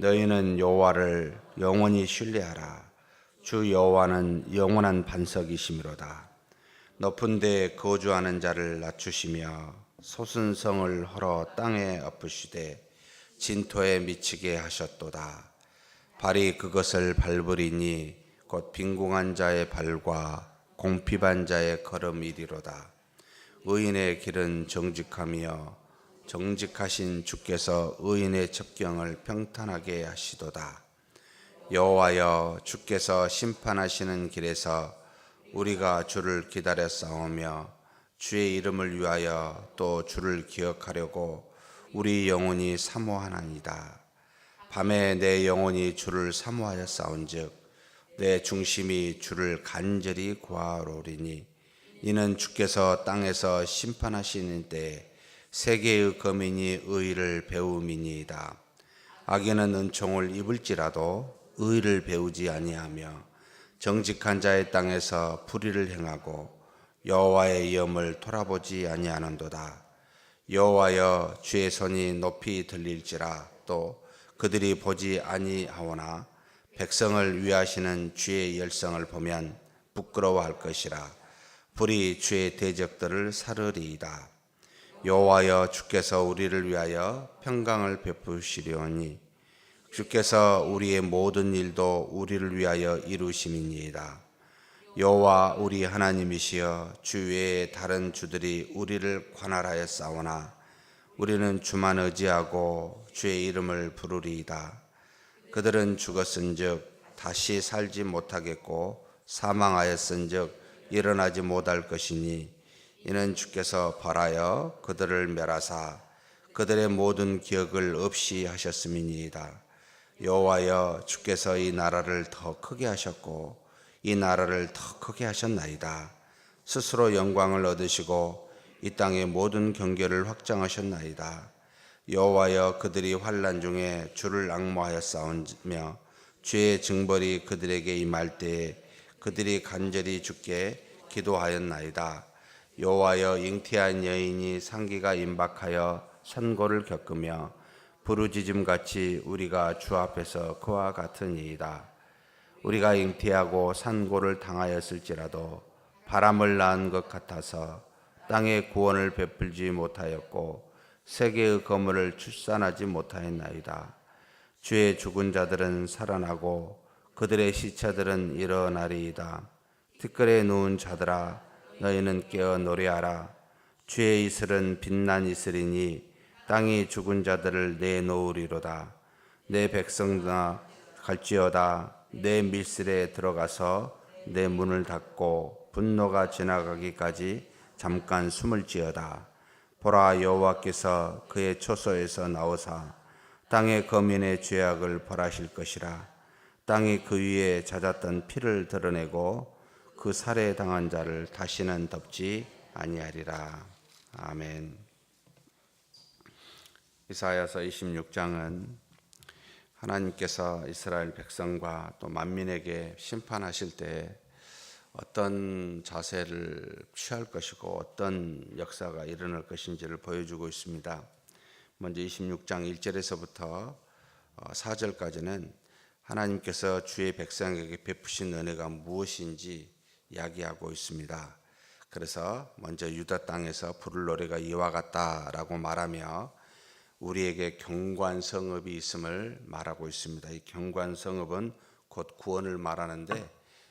너희는 여호와를 영원히 신뢰하라. 주 여호와는 영원한 반석이시미로다. 높은 데 거주하는 자를 낮추시며 솟은 성을 헐어 땅에 엎으시되 진토에 미치게 하셨도다. 발이 그것을 밟으리니 곧 빈궁한 자의 발과 공핍한 자의 걸음이리로다. 의인의 길은 정직하며 정직하신 주께서 의인의 첩경을 평탄하게 하시도다. 여호와여 주께서 심판하시는 길에서 우리가 주를 기다려 싸우며 주의 이름을 위하여 또 주를 기억하려고 우리 영혼이 사모하나이다. 밤에 내 영혼이 주를 사모하여 싸운즉 내 중심이 주를 간절히 구하로리니 이는 주께서 땅에서 심판하시는 때 세계의 거민이 의를 배움이니이다. 악인은 은총을 입을지라도 의를 배우지 아니하며 정직한 자의 땅에서 불의를 행하고 여호와의 염을 돌아보지 아니하는도다. 여호와여 주의 손이 높이 들릴지라 또 그들이 보지 아니하오나 백성을 위하시는 주의 열성을 보면 부끄러워할 것이라 불이 주의 대적들을 사르리이다. 여호와여 주께서 우리를 위하여 평강을 베푸시려니 주께서 우리의 모든 일도 우리를 위하여 이루심이니이다. 여호와 우리 하나님이시여 주 외에 다른 주들이 우리를 관할하여 싸우나 우리는 주만 의지하고 주의 이름을 부르리이다. 그들은 죽었은즉 다시 살지 못하겠고 사망하였은즉 일어나지 못할 것이니 이는 주께서 벌하여 그들을 멸하사 그들의 모든 기억을 없이 하셨음이니이다. 여호와여 주께서 이 나라를 더 크게 하셨고 이 나라를 더 크게 하셨나이다. 스스로 영광을 얻으시고 이 땅의 모든 경계를 확장하셨나이다. 여호와여 그들이 환란 중에 주를 악모하여 싸우며 주의 증벌이 그들에게 임할 때에 그들이 간절히 주께 기도하였나이다. 여호와여 잉태한 여인이 상기가 임박하여 산고를 겪으며 부르짖음 같이 우리가 주 앞에서 그와 같으니이다. 우리가 잉태하고 산고를 당하였을지라도 바람을 낳은 것 같아서 땅에 구원을 베풀지 못하였고 세계의 거물을 출산하지 못하였나이다. 주의 죽은 자들은 살아나고 그들의 시체들은 일어나리이다. 티끌에 누운 자들아 너희는 깨어 노래하라. 주의 이슬은 빛난 이슬이니 땅이 죽은 자들을 내놓으리로다. 내 백성아 갈지어다. 내 밀실에 들어가서 내 문을 닫고 분노가 지나가기까지 잠깐 숨을 지어다. 보라 여호와께서 그의 초소에서 나오사 땅의 거민의 죄악을 벌하실 것이라. 땅이 그 위에 잦았던 피를 드러내고 그 살해 당한 자를 다시는 덮지 아니하리라. 아멘. 이사야서 26장은 하나님께서 이스라엘 백성과 또 만민에게 심판하실 때 어떤 자세를 취할 것이고 어떤 역사가 일어날 것인지를 보여주고 있습니다. 먼저 26장 1절에서부터 4절까지는 하나님께서 주의 백성에게 베푸신 은혜가 무엇인지 이야기하고 있습니다. 그래서 먼저 유다 땅에서 부를 노래가 이와 같다라고 말하며 우리에게 경관 성읍이 있음을 말하고 있습니다. 이 경관 성읍은 곧 구원을 말하는데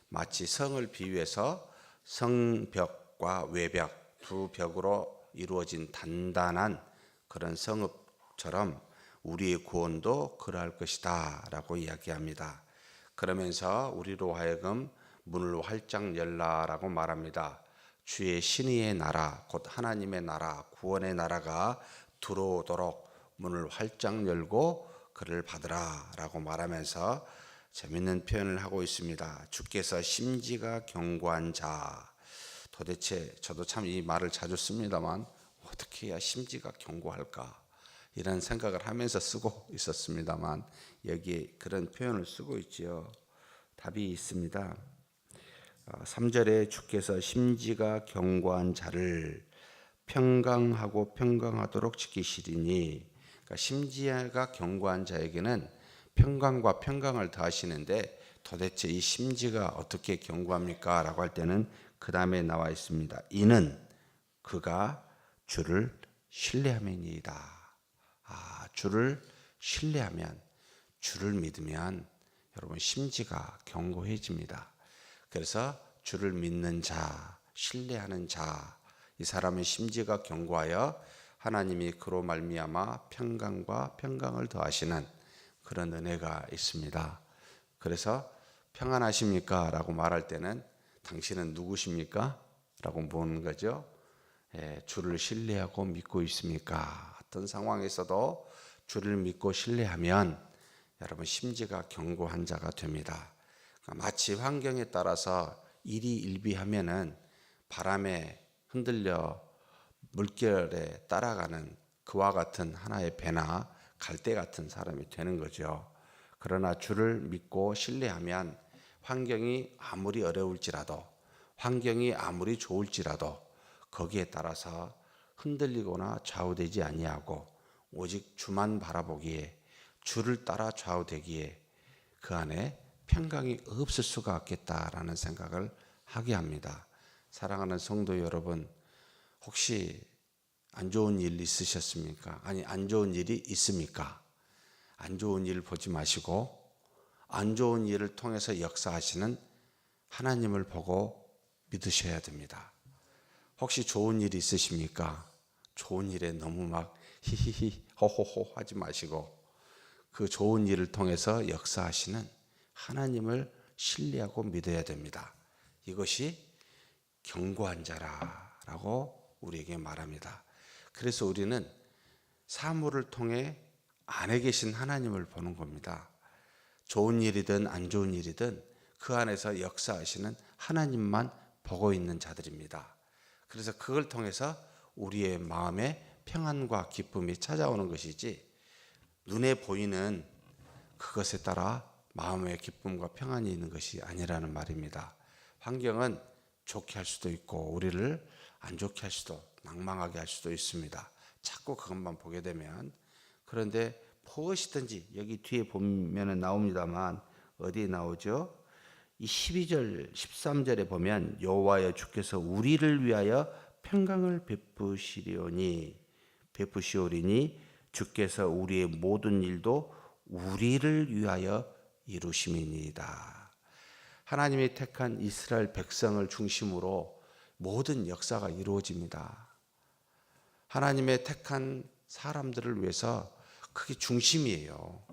마치 성을 비유해서 성벽과 외벽 두 벽으로 이루어진 단단한 그런 성읍처럼 우리의 구원도 그러할 것이다라고 이야기합니다. 그러면서 우리로 하여금 문을 활짝 열라라고 말합니다. 주의 신의의 나라, 곧 하나님의 나라, 구원의 나라가 들어오도록 문을 활짝 열고 그를 받으라라고 말하면서 재밌는 표현을 하고 있습니다. 주께서 심지가 견고한 자. 도대체 저도 참 이 말을 자주 씁니다만 어떻게 해야 심지가 견고할까? 이런 생각을 하면서 쓰고 있었습니다만 여기에 그런 표현을 쓰고 있지요. 답이 있습니다. 3절에 주께서 심지가 견고한 자를 평강하고 평강하도록 지키시리니 그러니까 심지가 견고한 자에게는 평강과 평강을 더하시는데 도대체 이 심지가 어떻게 견고합니까? 라고 할 때는 그 다음에 나와 있습니다. 이는 그가 주를 신뢰함이니이다. 아, 주를 신뢰하면 주를 믿으면 여러분 심지가 견고해집니다. 그래서 주를 믿는 자, 신뢰하는 자, 이 사람의 심지가 견고하여 하나님이 그로 말미암아 평강과 평강을 더하시는 그런 은혜가 있습니다. 그래서 평안하십니까? 라고 말할 때는 당신은 누구십니까? 라고 묻는 거죠. 예, 주를 신뢰하고 믿고 있습니까? 어떤 상황에서도 주를 믿고 신뢰하면 여러분 심지가 견고한 자가 됩니다. 그러니까 마치 환경에 따라서 일이 일비하면은 바람에 흔들려 물결에 따라가는 그와 같은 하나의 배나 갈대 같은 사람이 되는 거죠. 그러나 주를 믿고 신뢰하면 환경이 아무리 어려울지라도 환경이 아무리 좋을지라도 거기에 따라서 흔들리거나 좌우되지 아니하고 오직 주만 바라보기에 주를 따라 좌우되기에 그 안에 평강이 없을 수가 없겠다라는 생각을 하게 합니다. 사랑하는 성도 여러분, 혹시 안 좋은 일 있으셨습니까? 아니, 안 좋은 일이 있습니까? 안 좋은 일 보지 마시고, 안 좋은 일을 통해서 역사하시는 하나님을 보고 믿으셔야 됩니다. 혹시 좋은 일 있으십니까? 좋은 일에 너무 막 히히히 호호호 하지 마시고 그 좋은 일을 통해서 역사하시는 하나님을 신뢰하고 믿어야 됩니다. 이것이 견고한 자라라고 우리에게 말합니다. 그래서 우리는 사물을 통해 안에 계신 하나님을 보는 겁니다. 좋은 일이든 안 좋은 일이든 그 안에서 역사하시는 하나님만 보고 있는 자들입니다. 그래서 그걸 통해서 우리의 마음에 평안과 기쁨이 찾아오는 것이지 눈에 보이는 그것에 따라 마음의 기쁨과 평안이 있는 것이 아니라는 말입니다. 환경은 좋게 할 수도 있고 우리를 안 좋게 할 수도 낭망하게 할 수도 있습니다. 자꾸 그것만 보게 되면 그런데 무엇이든지 여기 뒤에 보면은 나옵니다만 어디에 나오죠? 이 12절 13절에 보면 여호와여 주께서 우리를 위하여 평강을 베푸시리오니 베푸시오리니 주께서 우리의 모든 일도 우리를 위하여 이루심이니이다. 하나님이 택한 이스라엘 백성을 중심으로 모든 역사가 이루어집니다. 하나님의 택한 사람들을 위해서 그게 중심이에요.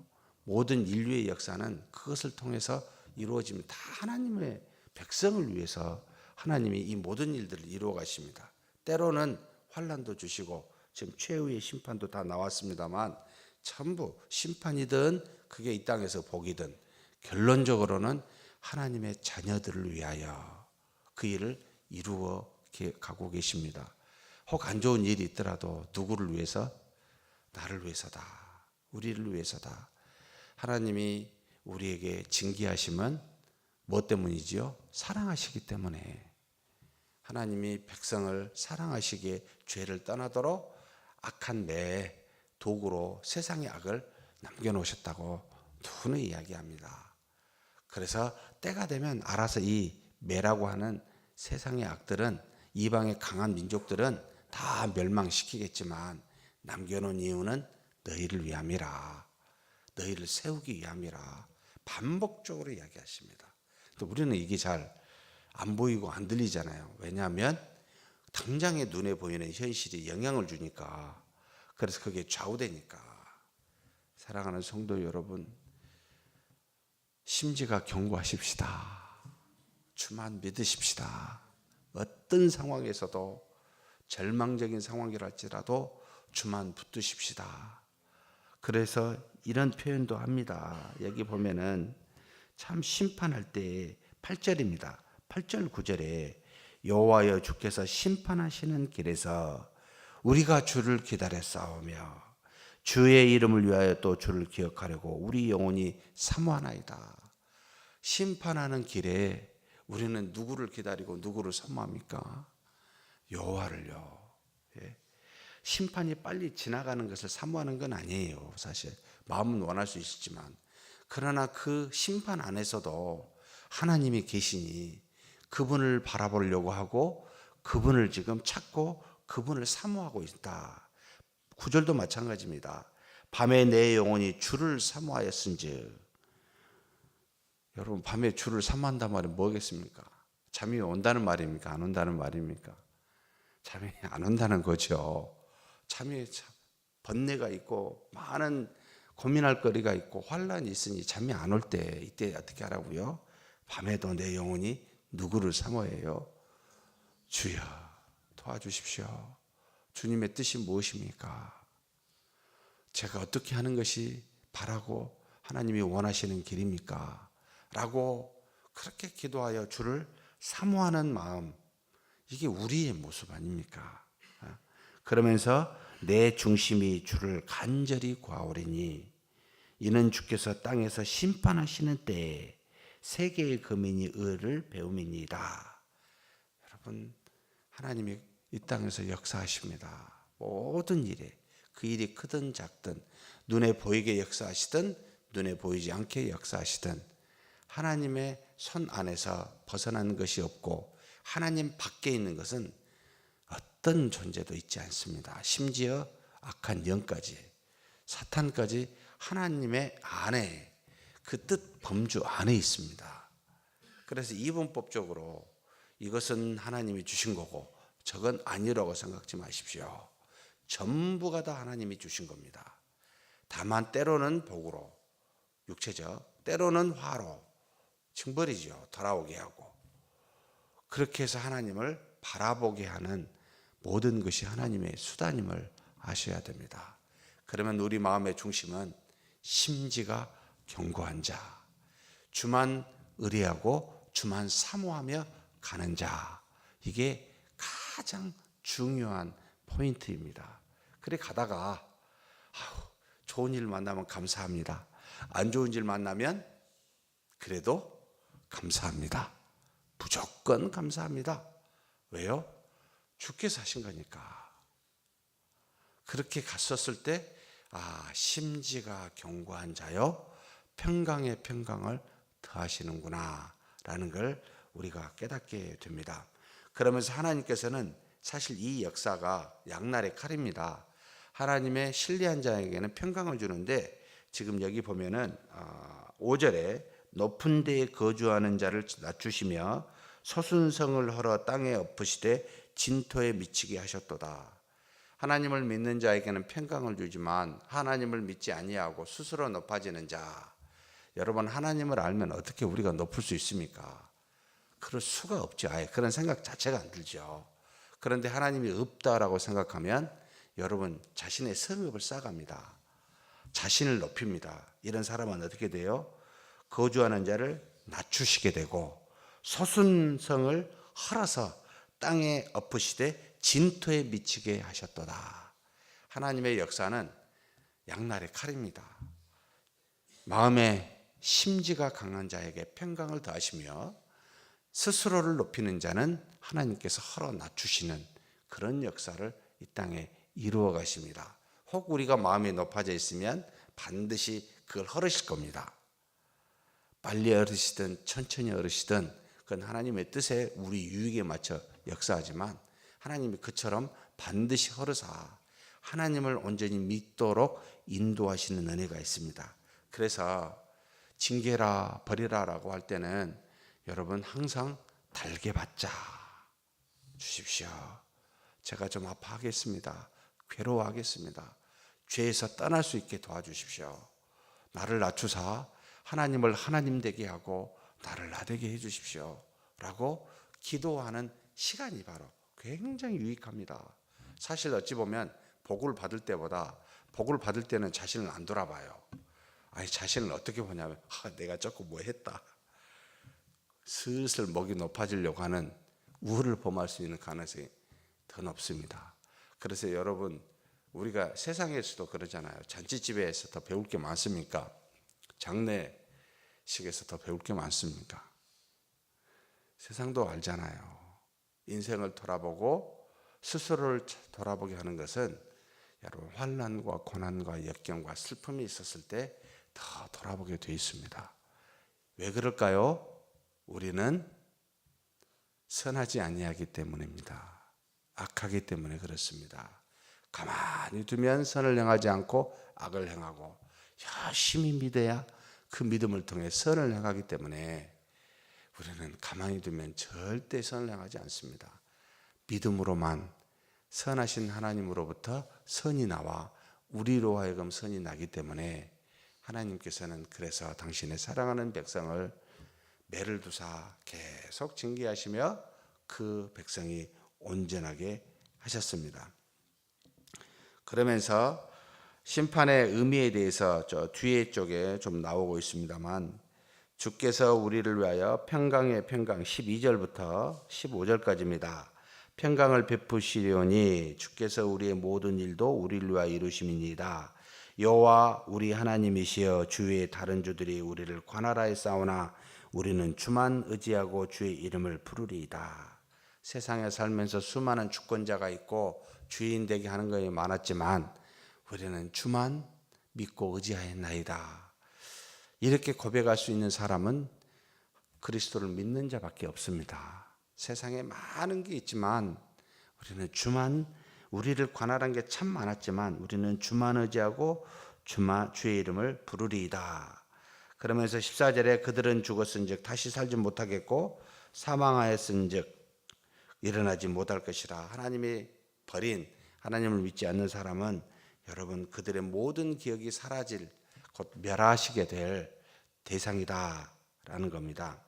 모든 인류의 역사는 그것을 통해서 이루어집니다. 다 하나님의 백성을 위해서 하나님이 이 모든 일들을 이루어 가십니다. 때로는 환란도 주시고 지금 최후의 심판도 다 나왔습니다만 전부 심판이든 그게 이 땅에서 복이든 결론적으로는 하나님의 자녀들을 위하여 그 일을 이루어 가고 계십니다. 혹 안 좋은 일이 있더라도 누구를 위해서? 나를 위해서다. 우리를 위해서다. 하나님이 우리에게 징계하심은 뭐 때문이지요? 사랑하시기 때문에. 하나님이 백성을 사랑하시기에 죄를 떠나도록 악한 내 도구로 세상의 악을 남겨놓으셨다고 누누 이야기합니다. 그래서 때가 되면 알아서 이 매라고 하는 세상의 악들은 이방의 강한 민족들은 다 멸망시키겠지만 남겨놓은 이유는 너희를 위함이라. 너희를 세우기 위함이라. 반복적으로 이야기하십니다. 또 우리는 이게 잘 안 보이고 안 들리잖아요. 왜냐하면 당장에 눈에 보이는 현실이 영향을 주니까 그래서 그게 좌우되니까 사랑하는 성도 여러분 심지가 견고하십시다. 주만 믿으십시다. 어떤 상황에서도 절망적인 상황이랄지라도 주만 붙드십시다. 그래서 이런 표현도 합니다. 여기 보면은 참 심판할 때 8절입니다. 8절 9절에 여호와여 주께서 심판하시는 길에서 우리가 주를 기다려 싸우며 주의 이름을 위하여 또 주를 기억하려고 우리 영혼이 사모하나이다. 심판하는 길에 우리는 누구를 기다리고 누구를 사모합니까? 여호와를요. 예. 심판이 빨리 지나가는 것을 사모하는 건 아니에요. 사실 마음은 원할 수 있지만 그러나 그 심판 안에서도 하나님이 계시니 그분을 바라보려고 하고 그분을 지금 찾고 그분을 사모하고 있다. 구절도 마찬가지입니다. 밤에 내 영혼이 주를 사모하였은즉 여러분 밤에 주를 사모한단 말은 뭐겠습니까? 잠이 온다는 말입니까? 안 온다는 말입니까? 잠이 안 온다는 거죠. 잠이 참 번뇌가 있고 많은 고민할 거리가 있고 환란이 있으니 잠이 안 올 때 이때 어떻게 하라고요? 밤에도 내 영혼이 누구를 사모해요? 주여 도와주십시오. 주님의 뜻이 무엇입니까? 제가 어떻게 하는 것이 바라고 하나님이 원하시는 길입니까? 라고 그렇게 기도하여 주를 사모하는 마음 이게 우리의 모습 아닙니까? 어? 그러면서 내 중심이 주를 간절히 구하오리니 이는 주께서 땅에서 심판하시는 때에 세계의 거민이 의를 배움이니이다. 여러분 하나님이 이 땅에서 역사하십니다. 모든 일에 그 일이 크든 작든 눈에 보이게 역사하시든 눈에 보이지 않게 역사하시든 하나님의 손 안에서 벗어난 것이 없고 하나님 밖에 있는 것은 어떤 존재도 있지 않습니다. 심지어 악한 영까지 사탄까지 하나님의 안에 그 뜻 범주 안에 있습니다. 그래서 이분법적으로 이것은 하나님이 주신 거고 저건 아니라고 생각지 마십시오. 전부가 다 하나님이 주신 겁니다. 다만 때로는 복으로 육체적, 때로는 화로 징벌이죠. 돌아오게 하고 그렇게 해서 하나님을 바라보게 하는 모든 것이 하나님의 수단임을 아셔야 됩니다. 그러면 우리 마음의 중심은 심지가 견고한 자, 주만 의뢰하고 주만 사모하며 가는 자. 이게 가장 중요한 포인트입니다. 그래 가다가 아우, 좋은 일 만나면 감사합니다. 안 좋은 일 만나면 그래도 감사합니다. 무조건 감사합니다. 왜요? 주께서 하신 거니까. 그렇게 갔었을 때, 아, 심지가 견고한 자요, 평강의 평강을 더하시는구나, 라는 걸 우리가 깨닫게 됩니다. 그러면서 하나님께서는 사실 이 역사가 양날의 칼입니다. 하나님의 신뢰한 자에게는 평강을 주는데, 지금 여기 보면은, 5절에 높은 데에 거주하는 자를 낮추시며 서순성을 헐어 땅에 엎으시되 진토에 미치게 하셨도다. 하나님을 믿는 자에게는 평강을 주지만 하나님을 믿지 아니하고 스스로 높아지는 자. 여러분 하나님을 알면 어떻게 우리가 높을 수 있습니까? 그럴 수가 없죠. 아예 그런 생각 자체가 안 들죠. 그런데 하나님이 없다라고 생각하면 여러분 자신의 성읍을 쌓아갑니다. 자신을 높입니다. 이런 사람은 어떻게 돼요? 거주하는 자를 낮추시게 되고 소순성을 헐어서 땅에 엎으시되 진토에 미치게 하셨도다. 하나님의 역사는 양날의 칼입니다. 마음의 심지가 강한 자에게 평강을 더하시며 스스로를 높이는 자는 하나님께서 헐어 낮추시는 그런 역사를 이 땅에 이루어 가십니다. 혹 우리가 마음이 높아져 있으면 반드시 그걸 헐으실 겁니다. 빨리 어르시든 천천히 어르시든 그건 하나님의 뜻에 우리 유익에 맞춰 역사하지만 하나님이 그처럼 반드시 허르사 하나님을 온전히 믿도록 인도하시는 은혜가 있습니다. 그래서 징계라 버리라라고 할 때는 여러분 항상 달게 받자 주십시오. 제가 좀 아파하겠습니다. 괴로워하겠습니다. 죄에서 떠날 수 있게 도와주십시오. 나를 낮추사 하나님을 하나님 되게 하고 나를 나되게 해 주십시오. 라고 기도하는 시간이 바로 굉장히 유익합니다. 사실 어찌 보면 복을 받을 때보다 복을 받을 때는 자신을 안 돌아봐요. 아니 자신을 어떻게 보냐면 아, 내가 조금 뭐 했다. 슬슬 목이 높아지려고 하는 우울을 범할 수 있는 가능성이 더 높습니다. 그래서 여러분 우리가 세상에서도 그러잖아요. 잔치집에서 더 배울 게 많습니까? 장례식에서 더 배울 게 많습니까? 세상도 알잖아요. 인생을 돌아보고 스스로를 돌아보게 하는 것은 여러분 환란과 고난과 역경과 슬픔이 있었을 때 더 돌아보게 돼 있습니다. 왜 그럴까요? 우리는 선하지 아니하기 때문입니다. 악하기 때문에 그렇습니다. 가만히 두면 선을 행하지 않고 악을 행하고 열심히 믿어야 그 믿음을 통해 선을 행하기 때문에 우리는 가만히 두면 절대 선을 행하지 않습니다. 믿음으로만 선하신 하나님으로부터 선이 나와 우리로 하여금 선이 나기 때문에 하나님께서는 그래서 당신의 사랑하는 백성을 매를 두사 계속 징계하시며 그 백성이 온전하게 하셨습니다. 그러면서 심판의 의미에 대해서 저 뒤에 쪽에 좀 나오고 있습니다만 주께서 우리를 위하여 평강의 평강 12절부터 15절까지입니다. 평강을 베푸시려니 주께서 우리의 모든 일도 우리를 위하여 이루심이니이다. 여호와 우리 하나님이시여 주의 다른 주들이 우리를 관할하에 싸우나 우리는 주만 의지하고 주의 이름을 부르리이다. 세상에 살면서 수많은 주권자가 있고 주인 되게 하는 것이 많았지만 우리는 주만 믿고 의지하였나이다. 이렇게 고백할 수 있는 사람은 그리스도를 믿는 자밖에 없습니다. 세상에 많은 게 있지만 우리는 주만 우리를 관할한 게 참 많았지만 우리는 주만 의지하고 주만 주의 이름을 부르리이다. 그러면서 14절에 그들은 죽었은즉 다시 살지 못하겠고 사망하였은즉 일어나지 못할 것이라. 하나님이 버린 하나님을 믿지 않는 사람은 여러분 그들의 모든 기억이 사라질 곧 멸하시게 될 대상이다라는 겁니다.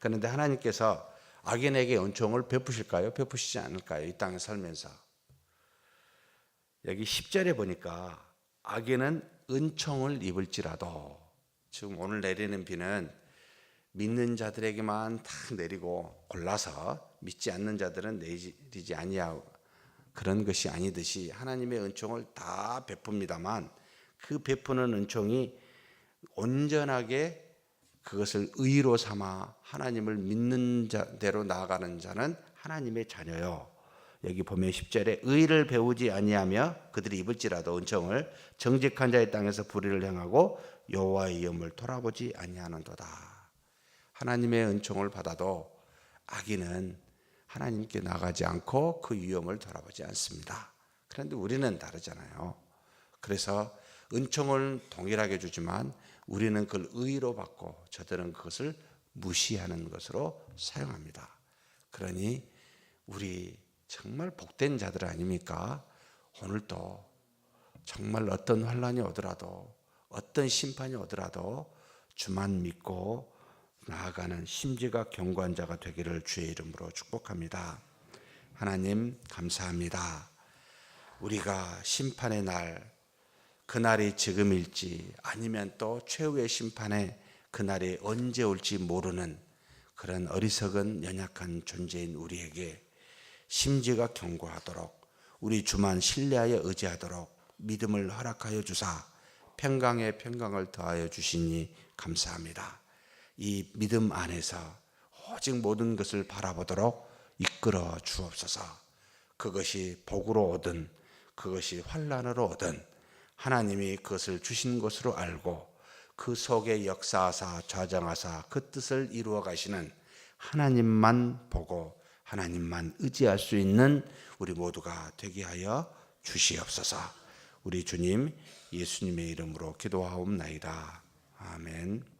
그런데 하나님께서 악인에게 은총을 베푸실까요? 베푸시지 않을까요? 이 땅에 살면서. 여기 10절에 보니까 악인은 은총을 입을지라도 지금 오늘 내리는 비는 믿는 자들에게만 탁 내리고 골라서 믿지 않는 자들은 내리지 아니하고 그런 것이 아니듯이 하나님의 은총을 다 베풉니다만 그 베푸는 은총이 온전하게 그것을 의로 삼아 하나님을 믿는 자대로 나아가는 자는 하나님의 자녀요. 여기 보면 10절에 의를 배우지 아니하며 그들이 입을지라도 은총을 정직한 자의 땅에서 불의를 행하고 여호와의 이름을 돌아보지 아니하는도다. 하나님의 은총을 받아도 악인은 하나님께 나가지 않고 그 위험을 돌아보지 않습니다. 그런데 우리는 다르잖아요. 그래서 은총을 동일하게 주지만 우리는 그걸 의로 받고 저들은 그것을 무시하는 것으로 사용합니다. 그러니 우리 정말 복된 자들 아닙니까? 오늘도 정말 어떤 환란이 오더라도 어떤 심판이 오더라도 주만 믿고 나아가는 심지가 견고한 자가 되기를 주의 이름으로 축복합니다. 하나님 감사합니다. 우리가 심판의 날 그날이 지금일지 아니면 또 최후의 심판의 그날이 언제 올지 모르는 그런 어리석은 연약한 존재인 우리에게 심지가 견고하도록 우리 주만 신뢰하여 의지하도록 믿음을 허락하여 주사 평강에 평강을 더하여 주시니 감사합니다. 이 믿음 안에서 오직 모든 것을 바라보도록 이끌어 주옵소서. 그것이 복으로 오든 그것이 환란으로 오든 하나님이 그것을 주신 것으로 알고 그 속에 역사하사 좌정하사 그 뜻을 이루어 가시는 하나님만 보고 하나님만 의지할 수 있는 우리 모두가 되게 하여 주시옵소서. 우리 주님 예수님의 이름으로 기도하옵나이다. 아멘.